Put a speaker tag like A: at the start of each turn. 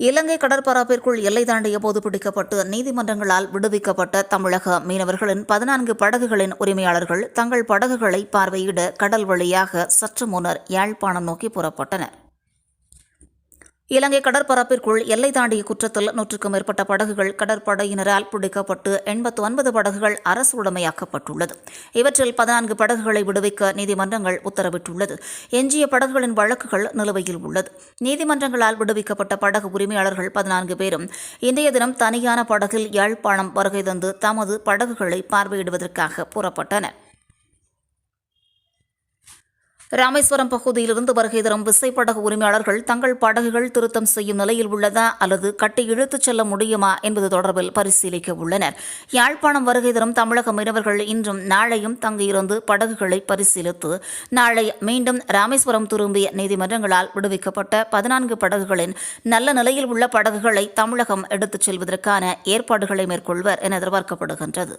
A: இலங்கை கடற்பரப்பிற்குள் எல்லை தாண்டிய போது பிடிக்கப்பட்டு நீதிமன்றங்களால் விடுவிக்கப்பட்ட தமிழக மீனவர்களின் பதினான்கு படகுகளின் உரிமையாளர்கள் தங்கள் படகுகளை பார்வையிட கடல் வழியாக சற்று முன்னர் யாழ்ப்பாணம் நோக்கி புறப்பட்டனர். இலங்கை கடற்பரப்பிற்குள் எல்லை தாண்டிய குற்றத்தில் நூற்றுக்கும் மேற்பட்ட படகுகள் கடற்படையினரால் பிடிக்கப்பட்டு எண்பத்து ஒன்பது படகுகள் அரசு உடைமையாக்கப்பட்டுள்ளது. இவற்றில் பதினான்கு படகுகளை விடுவிக்க நீதிமன்றங்கள் உத்தரவிட்டுள்ளது. எஞ்சிய படகுகளின் வழக்குகள் நிலுவையில் உள்ளது. நீதிமன்றங்களால் விடுவிக்கப்பட்ட படகு உரிமையாளர்கள் பதினான்கு பேரும் இன்றைய தினம் தனியான படகில் யாழ்ப்பாணம் வருகை தந்து தமது படகுகளை பார்வையிடுவதற்காக புறப்பட்டனர். ராமேஸ்வரம் பகுதியிலிருந்து வருகை தரும் விசைப்படகு உரிமையாளர்கள் தங்கள் படகுகள் திருத்தம் செய்யும் நிலையில் உள்ளதா அல்லது கட்டி இழுத்துச் செல்ல முடியுமா என்பது தொடர்பில் பரிசீலிக்க உள்ளனர். யாழ்ப்பாணம் வருகை தரும் தமிழக மீனவர்கள் இன்றும் நாளையும் தங்கியிருந்து படகுகளை பரிசீலித்து நாளை மீண்டும் ராமேஸ்வரம் திரும்பிய நீதிமன்றங்களால் விடுவிக்கப்பட்ட பதினான்கு படகுகளின் நல்ல நிலையில் உள்ள படகுகளை தமிழகம் எடுத்துச் செல்வதற்கான ஏற்பாடுகளை மேற்கொள்வர் என எதிர்பார்க்கப்படுகின்றது.